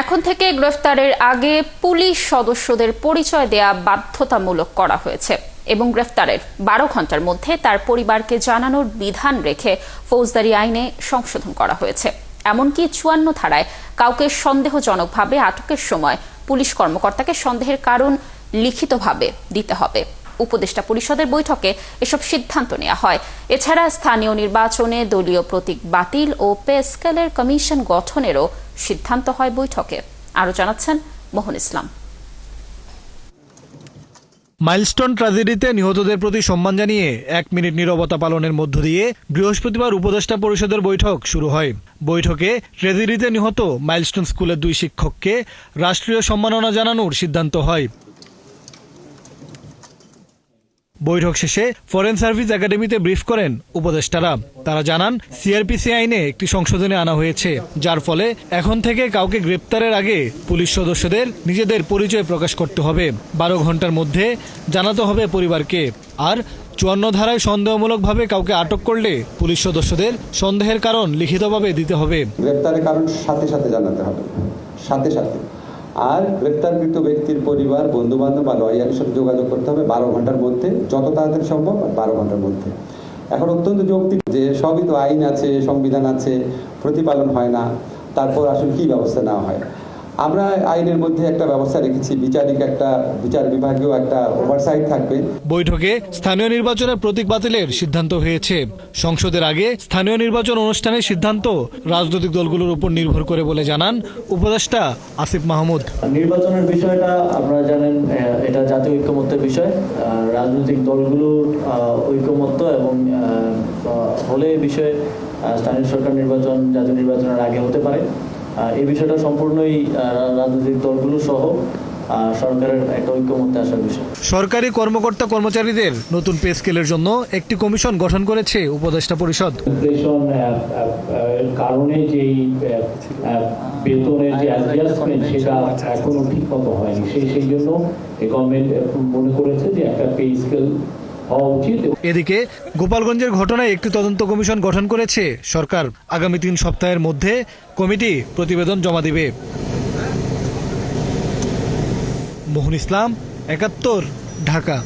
এখন থেকে গ্রেফতারের আগে পুলিশ সদস্যদের পরিচয় দেয়া বাধ্যতামূলক করা হয়েছে এবং গ্রেফতারের বারো ঘণ্টার মধ্যে তার পরিবারকে জানানোর বিধান রেখে ফৌজদারি আইনে সংশোধন করা হয়েছে। এমনকি চুয়ান্ন ধারায় কাউকে সন্দেহজনকভাবে আটকের সময় পুলিশ কর্মকর্তাকে সন্দেহের কারণ লিখিতভাবে দিতে হবে। উপদেষ্টা পরিষদের বৈঠকে এসব সিদ্ধান্ত নেওয়া হয়। এছাড়া স্থানীয় নির্বাচনে দলীয় প্রতীক বাতিল ও পেস্কেলের কমিশন গঠনেরও সিদ্ধান্ত হয় বৈঠকে। আরও জানাচ্ছেন মোহন ইসলাম। মাইলস্টোন ট্র্যাজেডিতে নিহতদের প্রতি সম্মান জানিয়ে এক মিনিট নীরবতা পালনের মধ্য দিয়ে বৃহস্পতিবার উপদেষ্টা পরিষদের বৈঠক শুরু হয়। বৈঠকে ট্র্যাজেডিতে নিহত মাইলস্টোন স্কুলের দুই শিক্ষককে রাষ্ট্রীয় সম্মাননা জানানোর সিদ্ধান্ত হয়। বৈঠক শেষে ফরেন সার্ভিস একাডেমিতে ব্রিফ করেন উপদেষ্টারা। তারা জানান, সিআরপিসি আইনে একটি সংশোধনে আনা হয়েছে, যার ফলে এখন থেকে কাউকে গ্রেপ্তারের আগে পুলিশ সদস্যদের নিজেদের পরিচয় প্রকাশ করতে হবে। বারো ঘণ্টার মধ্যে জানাতে হবে পরিবারকে। আর চুয়ান্ন ধারায় সন্দেহমূলকভাবে কাউকে আটক করলে পুলিশ সদস্যদের সন্দেহের কারণ লিখিতভাবে দিতে হবে। গ্রেপ্তারের কারণ সাথে সাথে জানাতে হবে। সাথে সাথে। আর গ্রেপ্তারকৃত ব্যক্তির পরিবার বন্ধু বান্ধব বা লয়ারের সাথে যোগাযোগ করতে হবে বারো ঘণ্টার মধ্যে। যত তাড়াতাড়ি সম্ভব, বারো ঘণ্টার মধ্যে। এখন অত্যন্ত যৌক্তিক যে সবই তো আইন আছে, সংবিধান আছে, প্রতিপালন হয় না। তারপর আসলে কি ব্যবস্থা নেওয়া হয়? আমরা আইনের মধ্যে একটা ব্যবস্থা রেখেছি। বিচারিক একটা বিচার বিভাগীয় একটা ওভারসাইট থাকবে। বৈঠকে স্থানীয় নির্বাচনের প্রতীক বাতিলের সিদ্ধান্ত হয়েছে। সংসদের আগে স্থানীয় নির্বাচন অনুষ্ঠানের সিদ্ধান্ত রাজনৈতিক দলগুলোর উপর নির্ভর করে বলে জানান উপদেষ্টা আসিফ মাহমুদ। নির্বাচনের বিষয়টা আপনারা জানেন এটা জাতীয় ঐক্যমত্যের বিষয়। আহ, রাজনৈতিক দলগুলোর আহ, ঐক্যমত্য এবং হলে এই বিষয়ে স্থানীয় সরকার নির্বাচন জাতীয় নির্বাচনের আগে হতে পারে। এই বিষয়টা সম্পূর্ণই রাজনৈতিক দলগুলো সহ সরকারের একটা ঐক্যমত্যে আসার বিষয়। সরকারি কর্মকর্তা কর্মচারীদের নতুন পে স্কেলের জন্য একটি কমিশন গঠন করেছে উপদেষ্টা পরিষদ। ইনফ্লেশন কারণে যেই আহ, বেতনের যে অ্যাডজাস্টমেন্ট সেটা এখনও ঠিক মতো হয়নি। সেই সেই জন্য গভর্নমেন্ট মনে করেছে যে একটা পে স্কেল এদিকে গোপালগঞ্জের ঘটনায় একটি তদন্ত কমিশন গঠন করেছে। সরকার আগামী তিন সপ্তাহের মধ্যে কমিটি প্রতিবেদন জমা দিবে। মোহন ইসলাম, একাত্তর, ঢাকা।